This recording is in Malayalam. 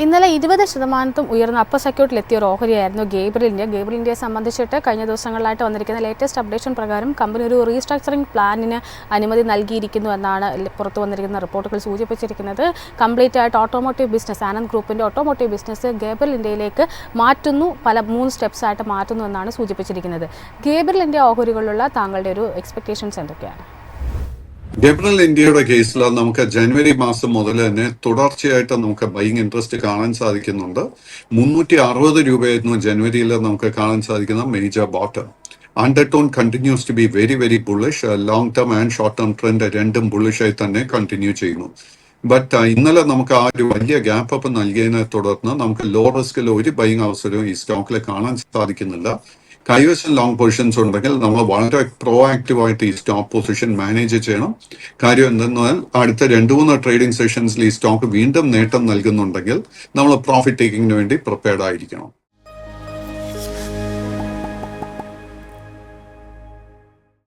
ഇന്നലെ ഇരുപത് ശതമാനത്തും ഉയർന്ന അപ്പർ സെക്യൂരിറ്റിലെത്തിയ ഒരു ഓഹരിയായിരുന്നു ഗേബ്രിൽ ഇന്ത്യയെ സംബന്ധിച്ചിട്ട് കഴിഞ്ഞ ദിവസങ്ങളിലായിട്ട് വന്നിരിക്കുന്ന ലേറ്റസ്റ്റ് അപ്ഡേഷൻ പ്രകാരം കമ്പനി ഒരു റീസ്ട്രക്ചറിംഗ് പ്ലാനിന് അനുമതി നൽകിയിരിക്കുന്നു എന്നാണ് പുറത്തു വന്നിരിക്കുന്ന റിപ്പോർട്ടുകൾ സൂചിപ്പിച്ചിരിക്കുന്നത്. കംപ്ലീറ്റ് ആയിട്ട് ഓട്ടോമോട്ടീവ് ബിസിനസ് ആനന്ദ് ഗ്രൂപ്പിന്റെ ഓട്ടോമോട്ടീവ് ബിസിനസ് ഗേബ്രിൽ ഇന്ത്യയിലേക്ക് മാറ്റുന്നു പല മൂന്ന് സ്റ്റെപ്സ് ആയിട്ട് മാറ്റുന്നു എന്നാണ് സൂചിപ്പിച്ചിരിക്കുന്നത്. ഇന്ത്യ ഓഹരികളിലുള്ള താങ്കളുടെ ഒരു എക്സ്പെക്ടേഷൻസ് എന്തൊക്കെയാണ്? ഗബ്രൽ ഇന്ത്യയുടെ കേസിൽ നമുക്ക് ജനുവരി മാസം മുതൽ തന്നെ തുടർച്ചയായിട്ട് നമുക്ക് ബൈങ് ഇൻട്രസ്റ്റ് കാണാൻ സാധിക്കുന്നുണ്ട്. മുന്നൂറ്റി അറുപത് രൂപയായിരുന്നു ജനുവരിയിൽ നമുക്ക് കാണാൻ സാധിക്കുന്ന major bottom undertone continues to be very very bullish long term and short term trend രണ്ടും ബുള്ളിഷായി തന്നെ കണ്ടിന്യൂ ചെയ്യുന്നു. ബട്ട് ഇന്നലെ നമുക്ക് ആ ഒരു വലിയ ഗ്യാപ്പ് അപ്പ് നൽകിയതിനെ തുടർന്ന് നമുക്ക് ലോ റിസ്കിൽ ഒരു ബൈങ് അവസരവും ഈ സ്റ്റോക്കിൽ കാണാൻ സാധിക്കുന്നില്ല. കൈവശം ലോങ് പൊസിഷൻസ് ഉണ്ടെങ്കിൽ നമ്മൾ വളരെ പ്രോ ആക്റ്റീവായിട്ട് ഈ സ്റ്റോക്ക് പൊസിഷൻ മാനേജ് ചെയ്യണം. കാര്യം എന്തെന്നാൽ അടുത്ത രണ്ട് മൂന്ന് ട്രേഡിംഗ് സെഷൻസിൽ ഈ സ്റ്റോക്ക് വീണ്ടും നേട്ടം നൽകുന്നുണ്ടെങ്കിൽ നമ്മൾ പ്രോഫിറ്റ് ടേക്കിങ്ങിന് വേണ്ടി പ്രിപ്പയർഡ് ആയിരിക്കണം.